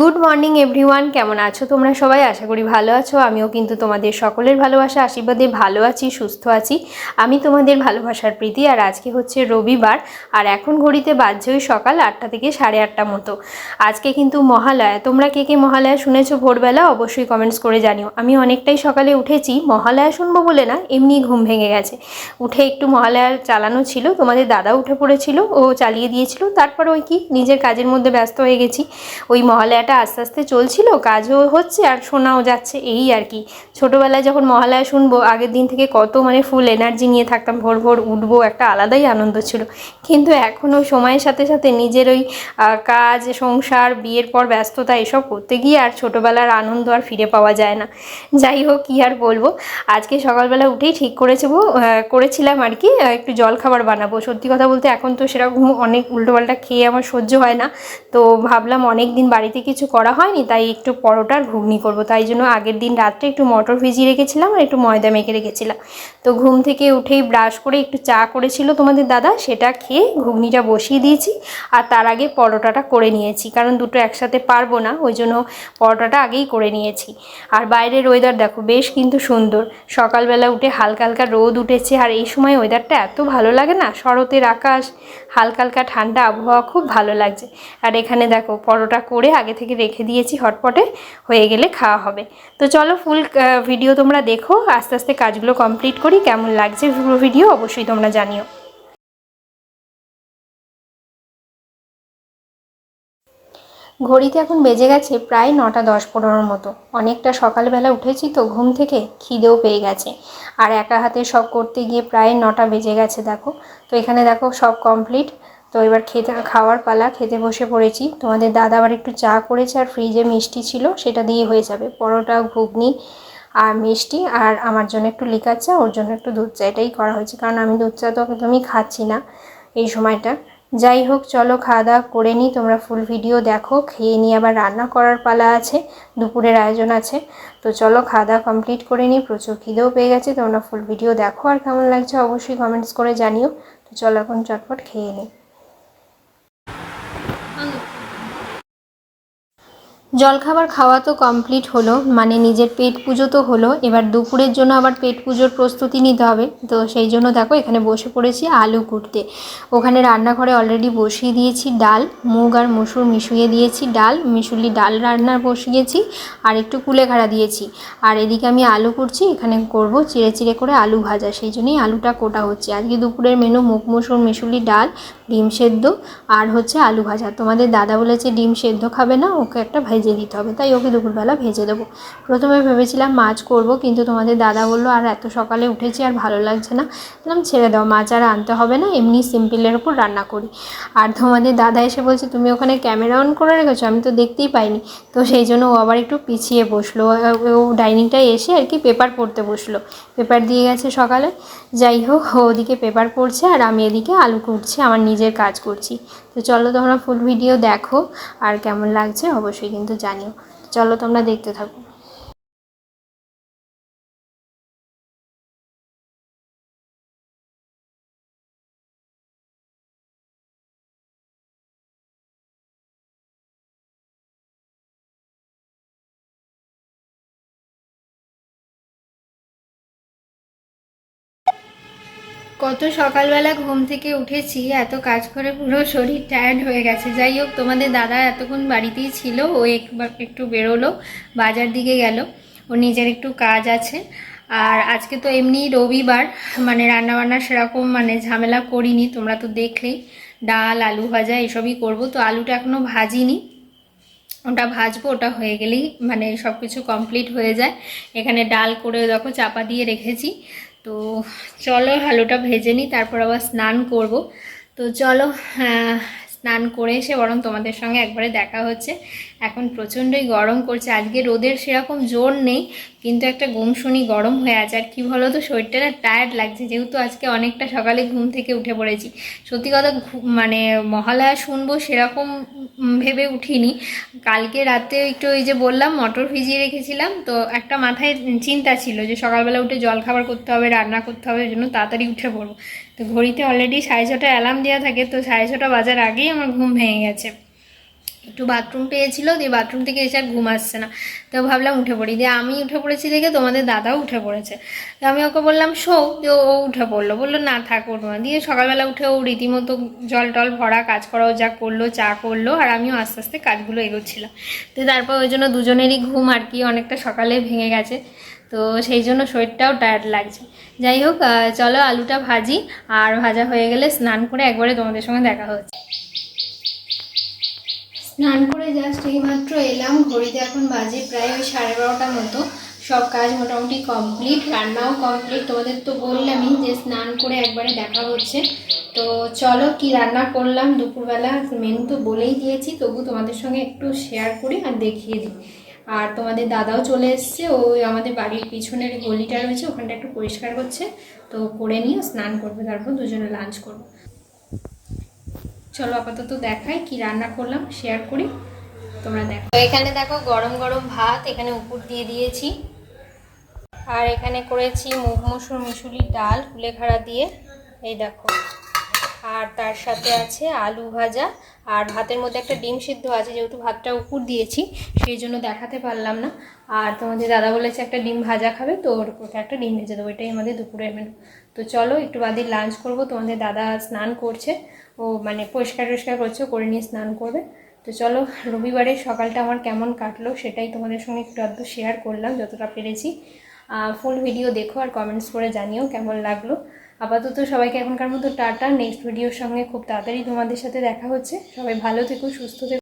Good morning everyone কেমন আছো তোমরা সবাই? আশা করি ভালো আছো। আমিও কিন্তু তোমাদের সকলের ভালোবাসা, আশীর্বাদে ভালো আছি, সুস্থ আছি। আমি তোমাদের ভালোবাসার প্রীতি আর আজকে হচ্ছে রবিবার আর এখন ঘড়িতে বাজছে ওই সকাল আটটা থেকে সাড়ে আটটা মতো। আজকে কিন্তু মহালয়া। তোমরা কে কে মহালয়া শুনেছো ভোরবেলা? অবশ্যই কমেন্টস করে জানিও। আমি অনেকটাই সকালে উঠেছি। মহালয়া শুনব বলে না, এমনি ঘুম ভেঙে গেছে। উঠে একটু মহালয়া চালানো ছিল। তোমাদের দাদা উঠে পড়েছিল। ও চালিয়ে দিয়েছিল। তারপর ওই কি, নিজের কাজের মধ্যে ব্যস্ত হয়ে গেছি। ওই মহালয়াটা আস্তে আস্তে চলছিল, কাজও হচ্ছে আর শোনাও যাচ্ছে এই আর কি। ছোটোবেলায় যখন মহালয়া শুনব, আগের দিন থেকে কত মানে ফুল এনার্জি নিয়ে থাকতাম, ভোর ভোর উঠবো, একটা আলাদাই আনন্দ ছিল। কিন্তু এখনও সময়ের সাথে সাথে নিজের ওই কাজ, সংসার, বিয়ের পর ব্যস্ততা এসব করতে গিয়ে আর ছোটোবেলার আনন্দ আর ফিরে পাওয়া যায় না। যাই হোক, কী আর বলব? আজকে সকালবেলা উঠেই ঠিক করেছি করেছিলাম আর কি একটু জল খাবার বানাবো। সত্যি কথা বলতে এখন তো সেরকম অনেক উল্টোপাল্টা খেয়ে আমার সহ্য হয় না। তো ভাবলাম অনেক দিন বাড়িতে কিছু করা হয়নি, তাই একটু পরোটার ঘুগনি করব। তাই জন্য আগের দিন রাত্রে একটু মটর ভিজিয়ে রেখেছিলাম আর একটু ময়দা মেখে রেখেছিলাম। তো ঘুম থেকে উঠেই ব্রাশ করে একটু চা করেছিল তোমাদের দাদা, সেটা খেয়ে ঘুগনিটা বসিয়ে দিয়েছি আর তার আগে পরোটাটা করে নিয়েছি। কারণ দুটো একসাথে পারব না, ওই জন্য পরোটাটা আগেই করে নিয়েছি। আর বাইরের ওয়েদার দেখো, বেশ কিন্তু সুন্দর। সকালবেলা উঠে হালকা হালকা রোদ উঠেছে আর এই সময় ওয়েদারটা এত ভালো লাগে না, শরতের আকাশ, হালকা হালকা ঠান্ডা আবহাওয়া, খুব ভালো লাগছে। আর এখানে দেখো, পরোটা করে আগে থেকে রেখে দিয়েছি, হটপটে হয়ে গেলে খাওয়া হবে। তো চলো ফুল ভিডিও তোমরা দেখো, আস্তে আস্তে কাজগুলো কমপ্লিট করি, কেমন লাগছে পুরো ভিডিও অবশ্যই তোমরা জানিও। ঘড়িতে এখন বেজে গেছে প্রায় নটা দশ পনেরোর মতো। অনেকটা সকালবেলা উঠেছি তো, ঘুম থেকে খিদেও পেয়ে গেছে। আর একা হাতে সব করতে গিয়ে প্রায় নটা বেজে গেছে, দেখো। তো এখানে দেখো সব কমপ্লিট তো এবার খেতে খাওয়ার পালা, খেতে বসে পড়েছি। তোমাদের দাদা আবার একটু চা করেছে আর ফ্রিজে মিষ্টি ছিল, সেটা দিয়ে হয়ে যাবে। পরোটা, ঘুগনি আর মিষ্টি আর আমার জন্য একটু লিকার চা, ওর জন্য একটু দুধ চা, এটাই করা হয়েছে। কারণ আমি দুধ চা তো একদমই খাচ্ছি না এই সময়টা। যাই হোক, চলো খাওয়া দাওয়া করে নিই, তোমরা ফুল ভিডিও দেখো, খেয়ে নিয়ে আবার রান্না করার পালা আছে, দুপুরের আয়োজন আছে। তো চলো খাওয়া দাওয়া কমপ্লিট করে নিই, প্রচুর খিদেও পেয়ে গেছে, তোমরা ফুল ভিডিও দেখো। আর কেমন লাগছে অবশ্যই কমেন্টস করে জানিও। তো চলো এখন চটপট খেয়ে নিই। জলখাবার খাওয়া তো কমপ্লিট হলো মানে নিজের পেট পুজো তো হলো, এবার দুপুরের জন্য আবার পেট পুজোর প্রস্তুতি নিতে হবে। তো সেই জন্য দেখো, এখানে বসে পড়েছি আলু কুটতে। ওখানে রান্নাঘরে অলরেডি বসিয়ে দিয়েছি ডাল, মুগ আর মসুর মিশিয়ে দিয়েছি ডাল, মিশুলি ডাল রান্নার বসিয়েছি, আর একটু কুলেখাড়া দিয়েছি। আর এদিকে আমি আলু কুটছি, এখানে করব চিড়ে চিড়ে করে আলু ভাজা, সেই জন্যই আলুটা কোটা হচ্ছে। আজকে দুপুরের মেনু মুগ, মসুর, মিশুলি ডাল, ডিম সেদ্ধ, আর হচ্ছে আলু ভাজা। তোমাদের দাদা বলেছে ডিম সেদ্ধ খাবে না, ওকে একটা ভেজে দিতে হবে, তাই ওকে দুপুরবেলা ভেজে দেবো। প্রথমে ভেবেছিলাম মাছ করব, কিন্তু তোমাদের দাদা বলল, আর এত সকালে উঠেছি, আর ভালো লাগছে না। বললাম, ছেড়ে দাও, মাছ আর আনতে হবে না, এমনি সিম্পলের ওপর রান্না করি। আর তোমাদের দাদা এসে বলছে, তুমি ওখানে ক্যামেরা অন করে রেখেছো, আমি তো দেখতেই পাইনি। তো সেই জন্য ও আবার একটু পিছিয়ে বসল। ও ডাইনিংটায় এসে আর কি পেপার পড়তে বসল। পেপার দিয়ে গেছে সকালে। যাই হোক ওদিকে পেপার পড়ছে, আর আমি এদিকে আলু কুটছি, আমার নিজের কাজ করছি। তো চলো তোমরা ফুল ভিডিও দেখো, আর কেমন লাগছে অবশ্যই কিন্তু জানিও। চলো তোমরা দেখতে থাকো। কত সকালবেলা ঘুম থেকে উঠেছি, এত কাজ করে পুরো শরীর টায়ার্ড হয়ে গেছে। যাই হোক, তোমাদের দাদা এতক্ষণ বাড়িতেই ছিল, ও একবার একটু বেরোলো, বাজার দিকে গেল, ও নিজের একটু কাজ আছে। আর আজকে তো এমনি রবিবার মানে রান্নাবান্না সেরকম মানে ঝামেলা করিনি, তোমরা তো দেখলেই। ডাল, আলু ভাজা, এসবই করব। তো আলুটা এখনও ভাজিনি। ওটা ভাজবো, ওটা হয়ে গেলেই মানে সব কিছু কমপ্লিট হয়ে যায়। এখানে ডাল করে দেখো, চাপা দিয়ে রেখেছি। তো চলো আলুটা ভেজে নিই তারপর আবার স্নান করব। তো চলো আহ, স্নান করে এসে বরং তোমাদের সঙ্গে একবারে দেখা হচ্ছে। এখন প্রচণ্ডই গরম করছে আজকে রোদের সেরকম জোর নেই। কিন্তু একটা ঘুম শুনি গরম হয়ে আছে। আর কি বলো তো শরীরটা না টায়ার্ড লাগছে। যেহেতু আজকে অনেকটা সকালে ঘুম থেকে উঠে পড়েছি। সত্যি কথা মানে মহালয়া শুনব সেরকম ভেবে উঠিনি। কালকে রাতে একটু ওই যে বললাম, মটর ভিজিয়ে রেখেছিলাম। তো একটা মাথায় চিন্তা ছিল যে সকালবেলা উঠে জল খাবার করতে হবে, রান্না করতে হবে ওই জন্য তাড়াতাড়ি উঠে পড়ব। তো ঘড়িতে অলরেডি সাড়ে ছটা অ্যালার্ম দেওয়া থাকে। তো সাড়ে ছটা বাজার আগেই আমার ঘুম ভেঙে গেছে। একটু বাথরুম পেয়েছিল, দিয়ে বাথরুম থেকে এসে আর ঘুম আসছে না। তো ভাবলাম উঠে পড়ি। দিয়ে আমি উঠে পড়েছি দেখে তোমাদের দাদাও উঠে পড়েছে। তো আমি ওকে বললাম, শো। দিয়ে ও উঠে পড়ল। বলল, না, থাক না। দিয়ে সকালবেলা উঠে ও রীতিমতো জল টল ভরা কাজ করাও যা করল, চা করল, আর আমিও আস্তে আস্তে কাজগুলো এগোচ্ছিলাম। তো তারপর ওই জন্য দুজনেরই ঘুম আর কি অনেকটা সকালে ভেঙে গেছে। তো সেই জন্য শরীরটাও টায়ার্ড লাগছে। যাই হোক চলো আলুটা ভাজি, আর ভাজা হয়ে গেলে স্নান করে একবারে তোমাদের সঙ্গে দেখা হচ্ছে। স্নান করে জাস্ট এইমাত্র এলাম। ঘড়িতে এখন বাজে প্রায় ওই সাড়ে বারোটার মতো। সব কাজ মোটামুটি কমপ্লিট রান্নাও কমপ্লিট তোমাদের তো বললামই যে স্নান করে একবারে দেখা হচ্ছে। তো চলো কি রান্না করলাম দুপুরবেলা মেনু তো বলেই দিয়েছি, তবু তোমাদের সঙ্গে একটু শেয়ার করি আর দেখিয়ে দিই। আর তোমাদের দাদাও চলে এসছে ওই আমাদের বাড়ির পিছনের গলিটা রয়েছে, ওখানটা একটু পরিষ্কার করছে তো করে নিয়ে স্নান করবে, তারপর দুজনে লাঞ্চ করব। চলো আপাতত দেখাই কি রান্না করলাম শেয়ার করি, তোমরা দেখো। তো এখানে দেখো গরম গরম ভাত, এখানে উপর দিয়ে দিয়েছি। আর এখানে করেছি মুগ মসুর মিশুলি ডাল কুলেখাড়া দিয়ে। এই দেখো। আর তার সাথে আছে আলু ভাজা আর ভাতের মধ্যে একটা ডিম সিদ্ধ আছে, যেহেতু ভাতটা উপর দিয়েছি, সেই জন্য দেখাতে পারলাম না। আর তোমাদের দাদা বলেছে একটা ডিম ভাজা খাবে, তো ওর একটা ডিম ভেজে দেবো, এটাই আমাদের দুপুরের মেনু তো চলো, একটু বাদে লাঞ্চ করব, তোমাদের দাদা স্নান করছে, ও মানে পরিষ্কার টরিষ্কার করছে করে নিয়ে স্নান করবে। তো চলো রবিবারের সকালটা আমার কেমন কাটলো সেটাই তোমাদের সঙ্গে একটু আধটু শেয়ার করলাম, যতটা পেরেছি। ফুল ভিডিও দেখো আর কমেন্টস করে জানিও কেমন লাগল। আপাতত সবাইকে এখনকার মতো টাটা। নেক্সট ভিডিওর সঙ্গে খুব তাড়াতাড়ি তোমাদের সাথে দেখা হচ্ছে। সবাই ভালো থেকো, সুস্থ থেকো।